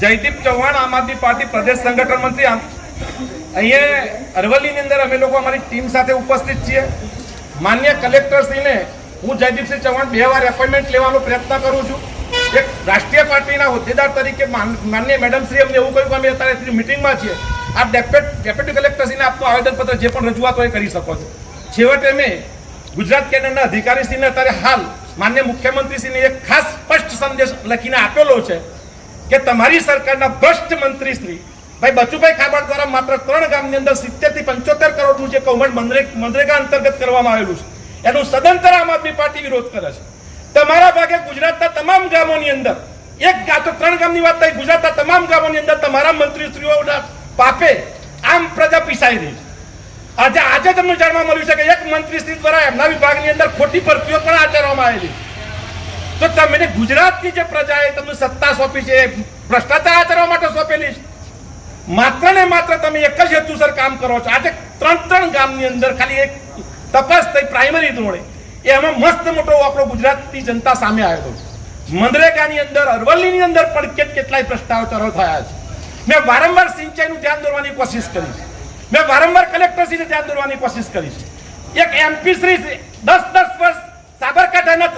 જયદીપ ચૌહાણ, આમ આદમી પાર્ટી પ્રદેશ સંગઠન મંત્રી. અહીંયા અરવલ્લીની અંદર અમે લોકો અમારી ટીમ સાથે ઉપસ્થિત છીએ. માન્ય કલેક્ટરશ્રીને હું જયદીપસિંહ ચૌહાણ બે વાર એપોઇન્ટમેન્ટ લેવાનો પ્રયત્ન કરું છું. એક રાષ્ટ્રીય પાર્ટીના હોદ્દેદાર તરીકે માન- માન્ય મેડમશ્રી અમને એવું કહ્યું કે અમે અત્યારે મિટિંગમાં છીએ. આપ ડેપ્યુટ ડેપ્યુટી કલેક્ટરશ્રીને આપનું આવેદનપત્ર જે પણ રજૂઆત હોય કરી શકો છો. છેવટે મેં ગુજરાત કેડરના અધિકારીશ્રીને અત્યારે હાલ માન્ય મુખ્યમંત્રીશ્રીને એક ખાસ સ્પષ્ટ સંદેશ લખીને આપેલો છે. કે તમારી સરકારના ભ્રષ્ટ મંત્રી શ્રી, ભાઈ બચુભાઈ ખાબડ દ્વારા માત્ર ત્રણ ગામની અંદર સિત્તેરથી પંચોતેર કરોડનું જે કૌભાંડ મનરે- મનરેગા અંતર્ગત કરવામાં આવેલું છે, એનું સદંતર આમ આદમી પાર્ટી વિરોધ કરે છે. તમારા ભાગે ગુજરાતના તમામ ગામોની અંદર, એક ગા, તો ત્રણ ગામની વાત થઈ, ગુજરાતના તમામ ગામોની અંદર તમારા મંત્રીશ્રીઓના પાપે આમ પ્રજા પીસાઈ રહી છે. આજે આજે તમને જાણવા મળ્યું છે કે એક મંત્રી શ્રી દ્વારા એમના વિભાગની અંદર ખોટી ભરતીઓ પણ આચરવામાં આવેલી તો તમને ગુજરાતની જે પ્રજાએ તમને સત્તા સોંપી છે ભ્રષ્ટાચાર આચરવા માટે સોંપેલી છે. માત્ર ને માત્ર તમે એક જ હેતુસર કામ કરો છો. આજે ત્રણ ત્રણ ગામની અંદર ખાલી એક તપાસ થઈ પ્રાઇમરી ધોરણે. એમાં મસ્ત મોટો આપણો ગુજરાતની જનતા સામે આવ્યો મનરેગાની અંદર, અરવલ્લીની અંદર પણ કેટ કેટલાય ભ્રષ્ટાચારો થયા છે. મેં વારંવાર સિંચાઈનું ધ્યાન દોરવાની કોશિશ કરી છે. મેં વારંવાર કલેક્ટરશ્રીને ધ્યાન દોરવાની કોશિશ કરી છે. એક એમપી શ્રી દસ દસ વર્ષ સાબરકાંઠાના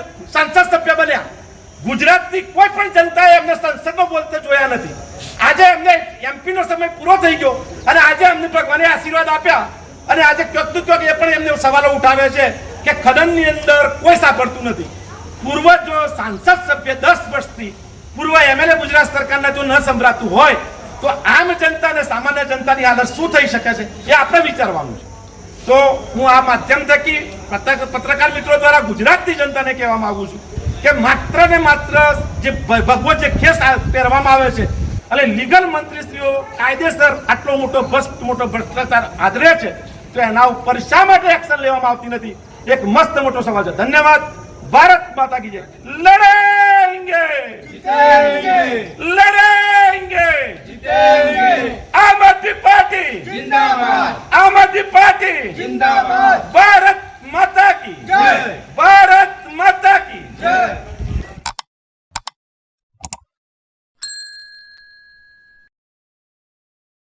ગુજરાતની કોઈ પણ જનતાએ એમને સંસદમાં બોલતે જોયા નથી. આજે એમને એમપી નો સમય પૂરો થઈ ગયો અને આજે એમને ભગવાને આશીર્વાદ આપ્યા અને આજે ક્યાંક ને ક્યાંક એ પણ એમને સવાલો ઉઠાવે છે કે ખનનની અંદર કોઈ સાંભળતું નથી. પૂર્વ જો સાંસદ સભ્ય દસ વર્ષથી, પૂર્વ એમએલએ ગુજરાત સરકારના જો ન સંભળાતું હોય, તો આમ જનતા અને સામાન્ય જનતાની હાલત શું થઈ શકે છે એ આપણે વિચારવાનું છે. તો હું આ માધ્યમ થકી પત્રકાર મિત્રો દ્વારા ગુજરાતની જનતાને કહેવા માંગુ છું. કે માત્ર ને માત્ર જે ભગવો જે કેસ પહેરવામાં આવે છે. એટલે લીગલ મંત્રીશ્રીઓ કાયદેસર આટલો મોટો ભ્રષ્ટ મોટો ભ્રષ્ટાચાર આદરે છે તો એના ઉપર શા માટે એક્શન લેવામાં આવતી નથી? એક મસ્ત મોટો સવાલ છે. ધન્યવાદ. ભારત માતા કી જય. લડેંગે લડેંગે આમ આદમી પાર્ટી. જિંદાબાદ. આમ આદમી પાર્ટી. જિંદાબાદ. ભારત માતા કી જય.